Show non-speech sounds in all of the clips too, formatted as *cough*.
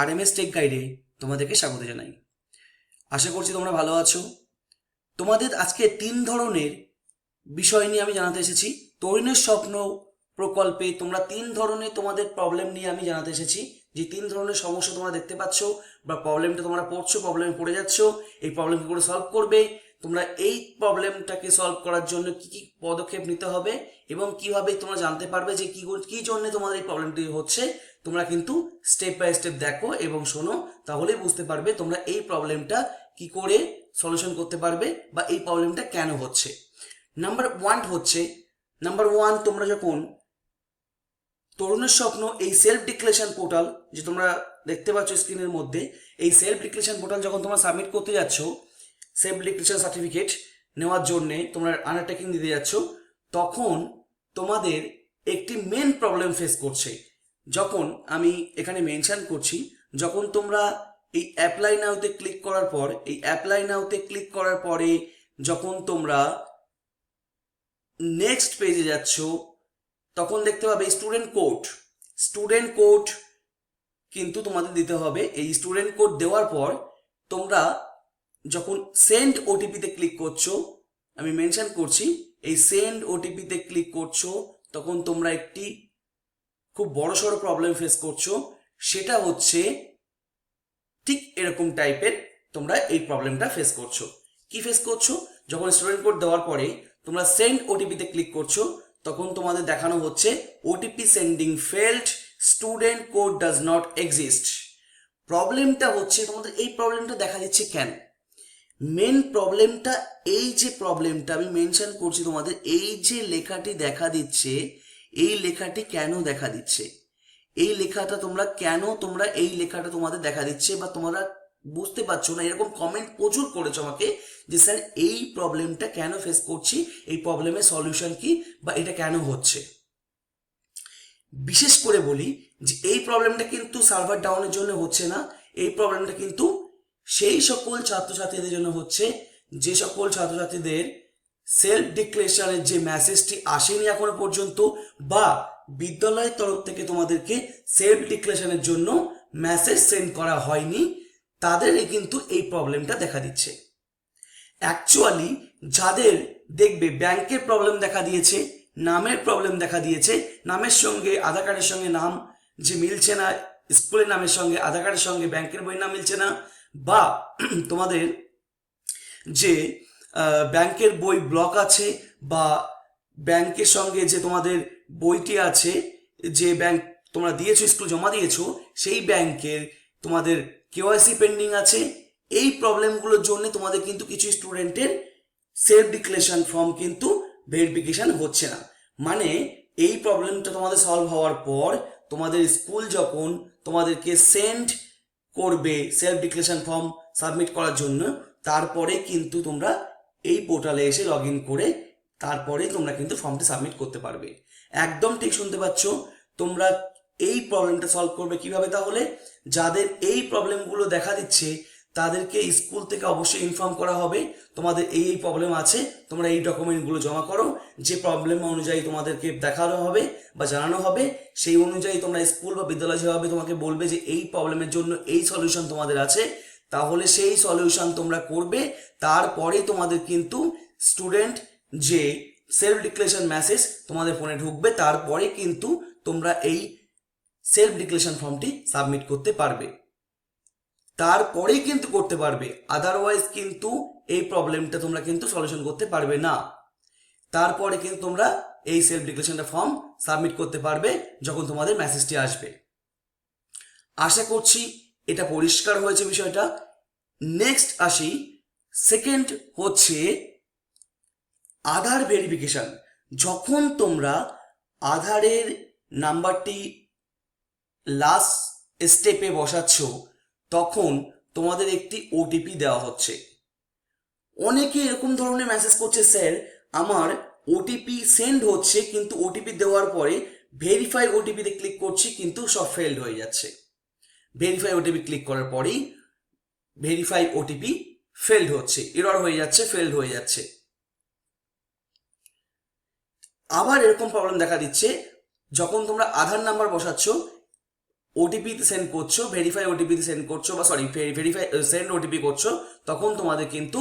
আর M S tech গাইডে তোমাদেরকে স্বাগত জানাই। আশা করছি তোমরা ভালো আছো। তোমাদের আজকে তিন ধরনের বিষয় নিয়ে আমি জানাতে এসেছি। তরুণের স্বপ্ন প্রকল্পে তোমরা তিন ধরনের তোমাদের প্রবলেম নিয়ে আমি জানাতে এসেছি। যে তিন ধরনের সমস্যা তোমরা দেখতে পাচ্ছ বা প্রবলেমটা তোমরা পড়ছো প্রবলেমে পড়ে যাচ্ছ, এই প্রবলেম কি করে সলভ করবে। তোমরা এই প্রবলেমটাকে সলভ করার জন্য কি কি পদক্ষেপ নিতে হবে এবং কীভাবে তোমরা জানতে পারবে যে কি কি জন্য তোমাদের এই প্রবলেমটি হচ্ছে, তোমরা কিন্তু স্টেপ বাই স্টেপ দেখো এবং শোনো, তাহলেই বুঝতে পারবে তোমরা এই প্রবলেমটা কি করে সলিউশন করতে পারবে বা এই প্রবলেমটা কেন হচ্ছে। নাম্বার ওয়ান হচ্ছে নাম্বার ওয়ান তোমরা যখন তরুণের স্বপ্ন, এই সেলফ ডিক্লেশন পোর্টাল যে তোমরা দেখতে পাচ্ছ স্ক্রিনের মধ্যে, এই সেলফ ডিক্লেশন পোর্টাল যখন তোমরা সাবমিট করতে যাচ্ছ সেলফ ডিক্লেরেশন সার্টিফিকেট নেওয়ার জন্যে তোমরা আন্ডারটেকিং দিতে যাচ্ছ, তখন তোমাদের একটি মেন প্রবলেম ফেস করছে। যখন আমি এখানে মেনশন করছি, যখন তোমরা এই অ্যাপ্লাই নাওতে ক্লিক করার পর, এই অ্যাপ্লাই নাওতে ক্লিক করার পরে যখন তোমরা নেক্সট পেজে যাচ্ছ, তখন দেখতে পাবে স্টুডেন্ট কোড স্টুডেন্ট কোড কিন্তু তোমাদের দিতে হবে। এই স্টুডেন্ট কোড দেওয়ার পর তোমরা যখন সেন্ড ওটিপিতে ক্লিক করছ, আমি মেনশন করছি, এই সেন্ড ওটিপিতে ক্লিক করছ, তখন তোমরা একটি খুব বড়সড় প্রবলেম ফেস করছ। সেটা হচ্ছে ঠিক এরকম টাইপের তোমরা এই প্রবলেমটা ফেস করছ। কি ফেস করছ? যখন স্টুডেন্ট কোড দেওয়ার পরে তোমরা সেন্ড ওটিপিতে ক্লিক করছ, তখন তোমাদের দেখানো হচ্ছে OTP sending failed student code does not exist প্রবলেমটা হচ্ছে, তোমাদের এই প্রবলেমটা দেখা দিচ্ছে কেন? মেন প্রবলেমটা এই যে প্রবলেমটা আমি মেনশন করছি তোমাদের, এই যে লেখাটি দেখা দিচ্ছে, এই লেখাটি কেন দেখা দিচ্ছে? এই লেখাটা তোমরা কেন তোমরা এই লেখাটা তোমাদের দেখা দিচ্ছে বা তোমরা বুঝতে পারছ না? এরকম কমেন্ট প্রচুর করেছ আমাকে যে, স্যার, এই প্রবলেমটা কেন ফেস করছি? এই প্রবলেমের সলিউশন কি? বা এটা কেন হচ্ছে? বিশেষ করে বলি যে, এই প্রবলেমটা কিন্তু সার্ভার ডাউনের জন্য হচ্ছে না, এই প্রবলেমটা কিন্তু সেই সকল ছাত্রছাত্রীদের জন্য হচ্ছে যে সকল ছাত্রছাত্রীদের সেলফ ডিক্লেরেশনের যে মেসেজটি আসেনি এখনও পর্যন্ত বা বিদ্যালয়ের তরফ থেকে তোমাদেরকে সেলফ ডিক্লেরেশনের জন্য মেসেজ সেন্ড করা হয়নি, তাদেরই কিন্তু এই প্রবলেমটা দেখা দিচ্ছে। অ্যাকচুয়ালি যাদের দেখবে ব্যাংকের প্রবলেম দেখা দিয়েছে, নামের প্রবলেম দেখা দিয়েছে, নামের সঙ্গে আধার কার্ডের সঙ্গে নাম যে মিলছে না স্কুলের নামের সঙ্গে, আধার কার্ডের সঙ্গে, ব্যাংকের বই নাম মিলছে না বা *clears throat* তোমাদের যে ব্যাংকের বই ব্লক আছে বা ব্যাংকের সঙ্গে যে তোমাদের বইটি আছে, যে ব্যাংক তোমরা দিয়েছ, স্কুল জমা দিয়েছ, সেই ব্যাংকের তোমাদের কেওয়াইসি পেন্ডিং আছে। এই প্রবলেমগুলোর জন্য তোমাদের কিন্তু কিছু স্টুডেন্টের সেলফ ডিক্লেরেশন ফর্ম কিন্তু ভেরিফিকেশন হচ্ছে না। মানে এই প্রবলেমটা তোমাদের সলভ হওয়ার পর তোমাদের স্কুল যখন তোমাদেরকে সেন্ড করবে সেলফ ডিক্লেশন ফর্ম সাবমিট করার জন্য। তারপরে কিন্তু তোমরা এই পোর্টালে এসে লগ ইন করে তারপরে তোমরা কিন্তু ফর্মটি সাবমিট করতে পারবে। একদম ঠিক শুনতে পাচ্ছ? তোমরা এই প্রবলেমটা সলভ করবে কীভাবে তাহলে? যাদের এই প্রবলেমগুলো দেখা দিচ্ছে তাদেরকে স্কুল থেকে অবশ্যই ইনফর্ম করা হবে, তোমাদের এই এই প্রবলেম আছে, তোমরা এই ডকুমেন্টগুলো জমা করো, যে প্রবলেম অনুযায়ী তোমাদেরকে দেখানো হবে বা জানানো হবে, সেই অনুযায়ী তোমরা স্কুল বা বিদ্যালয় যেভাবে তোমাকে বলবে যে এই প্রবলেমের জন্য এই সলিউশন তোমাদের আছে, তাহলে সেই সলিউশন তোমরা করবে, তারপরে তোমাদের কিন্তু স্টুডেন্ট যে সেলফ ডিক্লেশন মেসেজ তোমাদের ফোনে ঢুকবে, তারপরে কিন্তু তোমরা এই সেলফ ডিক্লেশন ফর্মটি সাবমিট করতে পারবে। তারপরেই কিন্তু করতে পারবে। আদারওয়াইজ কিন্তু এই প্রবলেমটা তোমরা কিন্তু সলিউশন করতে পারবে না। তারপরে কিন্তু তোমরা এই সেলফ ডিক্লেরেশনটা ফর্ম সাবমিট করতে পারবে যখন তোমাদের মেসেজটি আসবে। আশা করছি এটা পরিষ্কার হয়েছে বিষয়টা। নেক্সট আসি। সেকেন্ড হচ্ছে আধার ভেরিফিকেশন যখন তোমরা আধারের নাম্বারটি লাস্ট স্টেপে বসাচ্ছ তখন তোমাদের একটি ওটিপি দেওয়া হচ্ছে। অনেকে এরকম ধরনের মেসেজ করছে, স্যার, আমার ওটিপি সেন্ড হচ্ছে, কিন্তু ওটিপি দেওয়ার পরে ভেরিফাই ওটিপিতে ক্লিক করছি, কিন্তু সব ফেলড হয়ে যাচ্ছে। ভেরিফাই ওটিপি ক্লিক করার পরেই ভেরিফাই ওটিপি ফেলড হচ্ছে এরর হয়ে যাচ্ছে ফেলড হয়ে যাচ্ছে। আবার এরকম প্রবলেম দেখা দিচ্ছে, যখন তোমরা আধার নাম্বার বসাচ্ছ ওটিপিতে সেন্ড করছ ভেরিফাই ওটিপিতে সেন্ড করছ, বা সরি ভেরিফাই সেন্ড ওটিপি করছ, তখন তোমাদের কিন্তু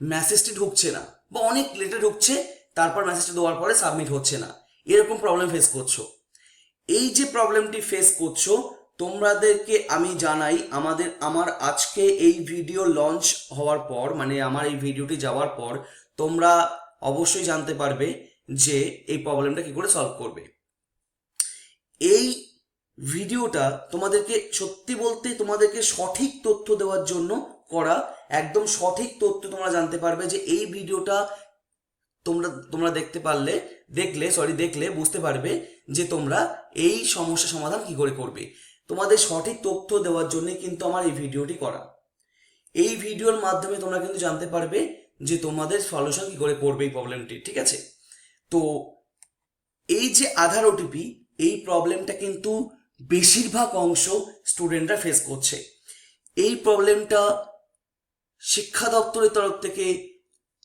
মেসেজটি ঢুকছে না, বা অনেক লেটে ঢুকছে, তারপর মেসেজটা দেওয়ার পরে সাবমিট হচ্ছে না। এরকম প্রবলেম ফেস করছ। এই যে প্রবলেমটি ফেস করছ, তোমাদেরকে আমি জানাই, আমাদের, আমার আজকে এই ভিডিও লঞ্চ হওয়ার পর মানে আমার এই ভিডিওটি যাওয়ার পর, তোমরা অবশ্যই জানতে পারবে যে এই প্রবলেমটা কি করে সলভ করবে। এই ভিডিওটা তোমাদেরকে সত্যি বলতে তোমাদেরকে সঠিক তথ্য দেওয়ার জন্য করা, একদম সঠিক তথ্য তোমরা জানতে পারবে যে এই ভিডিওটা তোমরা তোমরা দেখতে পারলে, দেখলে সরি দেখলে বুঝতে পারবে যে তোমরা এই সমস্যা সমাধান কি করে করবে। তোমাদের সঠিক তথ্য দেওয়ার জন্য কিন্তু আমার এই ভিডিওটি করা। এই ভিডিওর মাধ্যমে তোমরা কিন্তু জানতে পারবে যে তোমাদের সলিউশন কি করে করবে এই প্রবলেমটি ঠিক আছে? তো এই যে আধার ওটিপি এই প্রবলেমটা কিন্তু বেশিরভাগ অংশ স্টুডেন্টরা ফেস করছে। এই প্রবলেমটা শিক্ষা দপ্তরের তরফ থেকে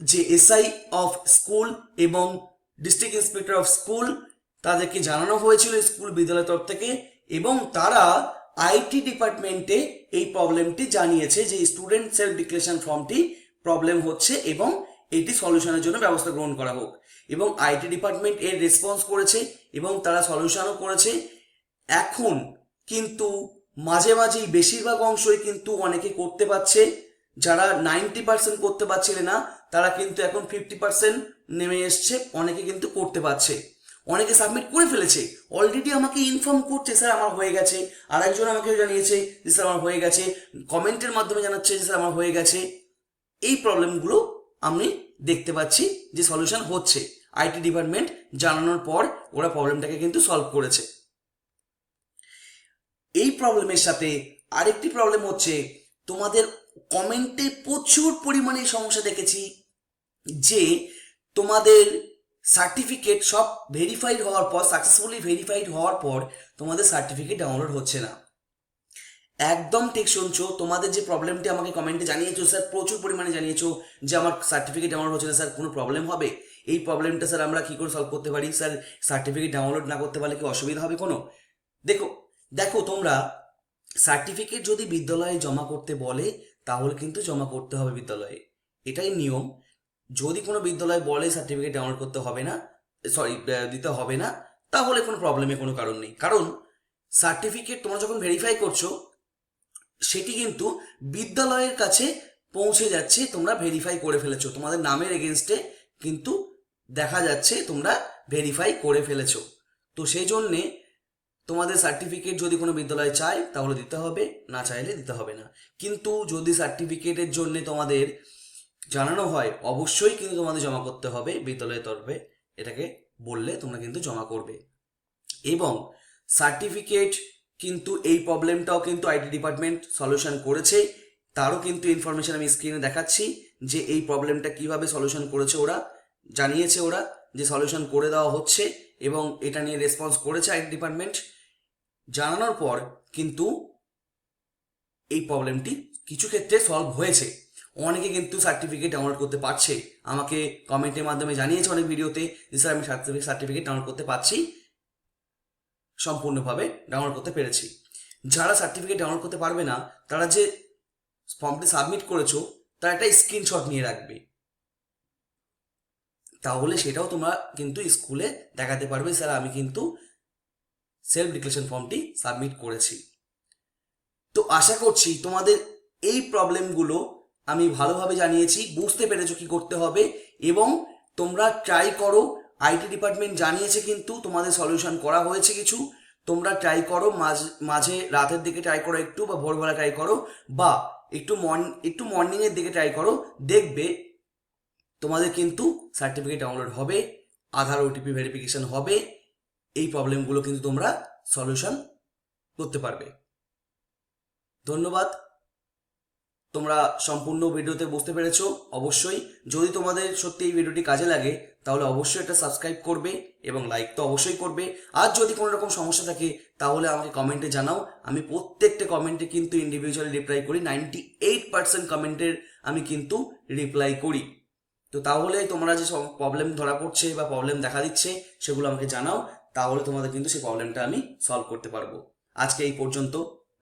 যে এসআই অফ স্কুল এবং ডিস্ট্রিক্ট ইন্সপেক্টর অফ স্কুল তাদেরকে জানানো হয়েছিল স্কুল বিদ্যালয়ের তরফ থেকে এবং তারা আইটি ডিপার্টমেন্টে এই প্রবলেমটি জানিয়েছে যে স্টুডেন্ট সেলফ ডিক্লেরেশন ফর্মটি প্রবলেম হচ্ছে এবং এটি সলিউশনের জন্য ব্যবস্থা গ্রহণ করা হোক। এবং আইটি ডিপার্টমেন্ট এর রেসপন্স করেছে এবং তারা সলিউশনও করেছে। এখন কিন্তু মাঝে মাঝেই বেশিরভাগ অংশই কিন্তু অনেকে করতে পারছে। যারা নাইনটি পার্সেন্ট করতে পারছিল না, তারা কিন্তু এখন ফিফটি পার্সেন্ট নেমে এসছে, অনেকে কিন্তু করতে পারছে। অনেকে সাবমিট করে ফেলেছে। অলরেডি আমাকে ইনফর্ম করছে, স্যার, আমার হয়ে গেছে। আর একজন আমাকে জানিয়েছে যে, স্যার, আমার হয়ে গেছে। কমেন্টের মাধ্যমে জানাচ্ছে যে, স্যার, আমার হয়ে গেছে। এই প্রবলেমগুলো আমি দেখতে পাচ্ছি যে সলিউশন হচ্ছে। আইটি ডিপার্টমেন্ট জানানোর পর ওরা প্রবলেমটাকে কিন্তু সলভ করেছে। এই প্রবলেমের সাথে আরেকটি প্রবলেম হচ্ছে, তোমাদের কমেন্টে প্রচুর পরিমাণে সমস্যা দেখেছি যে, তোমাদের সার্টিফিকেট সব ভেরিফাইড হওয়ার পর সাকসেসফুলি ভেরিফাইড হওয়ার পর, তোমাদের সার্টিফিকেট ডাউনলোড হচ্ছে না। একদম ঠিক শুনছো, তোমাদের যে প্রবলেমটি আমাকে কমেন্টে জানিয়েছো স্যার প্রচুর পরিমাণে জানিয়েছো যে আমার সার্টিফিকেট ডাউনলোড হচ্ছে না স্যার কোনো প্রবলেম হবে? এই প্রবলেমটা স্যার আমরা কী করে সলভ করতে পারি? স্যার সার্টিফিকেট ডাউনলোড না করতে পারলে কি অসুবিধা হবে কোনো? দেখো দেখো, তোমরা সার্টিফিকেট যদি বিদ্যালয়ে জমা করতে বলে, তাহলে কিন্তু জমা করতে হবে বিদ্যালয়ে। এটাই নিয়ম। যদি কোনো বিদ্যালয় বলে সার্টিফিকেট ডাউনলোড করতে হবে না সরি দিতে হবে না, তাহলে কোনো প্রবলেমে কোনো কারণ নেই। কারণ সার্টিফিকেট তোমরা যখন ভেরিফাই করছ, সেটি কিন্তু বিদ্যালয়ের কাছে পৌঁছে যাচ্ছে, তোমরা ভেরিফাই করে ফেলেছো। তোমাদের নামের এগেনস্টে কিন্তু দেখা যাচ্ছে তোমরা ভেরিফাই করে ফেলেছো। তো সেই জন্যে তোমাদের সার্টিফিকেট যদি কোনো বিদ্যালয় চায়, তাহলে দিতে হবে, না চাইলে দিতে হবে না। কিন্তু যদি সার্টিফিকেটের জন্য তোমাদের জানানো হয়, অবশ্যই কিন্তু তোমাদের জমা করতে হবে, বিদ্যালয়ের তরফে এটাকে বললে তোমরা কিন্তু জমা করবে। এবং সার্টিফিকেট কিন্তু এই প্রবলেমটাও কিন্তু আইটি ডিপার্টমেন্ট সলিউশন করেছে। তারও কিন্তু ইনফরমেশন আমি স্ক্রিনে দেখাচ্ছি যে এই প্রবলেমটা কীভাবে সলিউশন করেছে ওরা, জানিয়েছে ওরা যে সলিউশন করে দেওয়া হচ্ছে এবং এটা নিয়ে রেসপন্স করেছে আইটি ডিপার্টমেন্ট জানানোর পর কিন্তু এই প্রবলেমটি কিছু ক্ষেত্রে সলভ হয়েছে। অনেকে কিন্তু সার্টিফিকেট ডাউনলোড করতে পারছে। আমাকে কমেন্টের মাধ্যমে জানিয়েছে অনেক ভিডিওতে যে, স্যার, আমি সার্টিফিকেট ডাউনলোড করতে পারছি। সম্পূর্ণভাবে ডাউনলোড করতে পেরেছি। যারা সার্টিফিকেট ডাউনলোড করতে পারবে না, তারা যে ফর্মটি সাবমিট করেছ, তার একটা স্ক্রিনশট নিয়ে রাখবে। তাহলে সেটাও তোমরা কিন্তু স্কুলে দেখাতে পারবে, স্যার, আমি কিন্তু সেলফ ডিক্লেরেশন ফর্মটি সাবমিট করেছি। তো আশা করছি তোমাদের এই প্রবলেমগুলো আমি ভালোভাবে জানিয়েছি, বুঝতে পেরেছ কি করতে হবে এবং তোমরা ট্রাই করো আইটি ডিপার্টমেন্ট জানিয়েছে কিন্তু তোমাদের সলিউশন করা হয়েছে কিছু। তোমরা ট্রাই করো, মাঝ, মাঝে রাতের দিকে ট্রাই করো একটু বা ভোরবেলা ট্রাই করো বা একটু মর্নিং একটু মর্নিংয়ের দিকে ট্রাই করো, দেখবে তোমাদের কিন্তু সার্টিফিকেট ডাউনলোড হবে, আধার ওটিপি ভেরিফিকেশন হবে এই প্রবলেমগুলো কিন্তু তোমরা সলিউশন করতে পারবে। ধন্যবাদ। তোমরা সম্পূর্ণ ভিডিওতে বুঝতে পেরেছ, অবশ্যই। যদি তোমাদের সত্যি এই ভিডিওটি কাজে লাগে, তাহলে অবশ্যই এটা সাবস্ক্রাইব করবে এবং লাইক তো অবশ্যই করবে। আর যদি কোনো রকম সমস্যা থাকে, তাহলে আমাকে কমেন্টে জানাও। আমি প্রত্যেকটা কমেন্টে কিন্তু ইন্ডিভিজুয়ালি রিপ্লাই করি। নাইনটি এইট পার্সেন্ট কমেন্টের আমি কিন্তু রিপ্লাই করি। তো তাহলে তোমরা যে সব প্রবলেম ধরা পড়ছে বা প্রবলেম দেখা দিচ্ছে, সেগুলো আমাকে জানাও। তাহলে তোমাদের কিন্তু সেই প্রবলেমটা আমি সলভ করতে পারব। আজকে এই পর্যন্ত।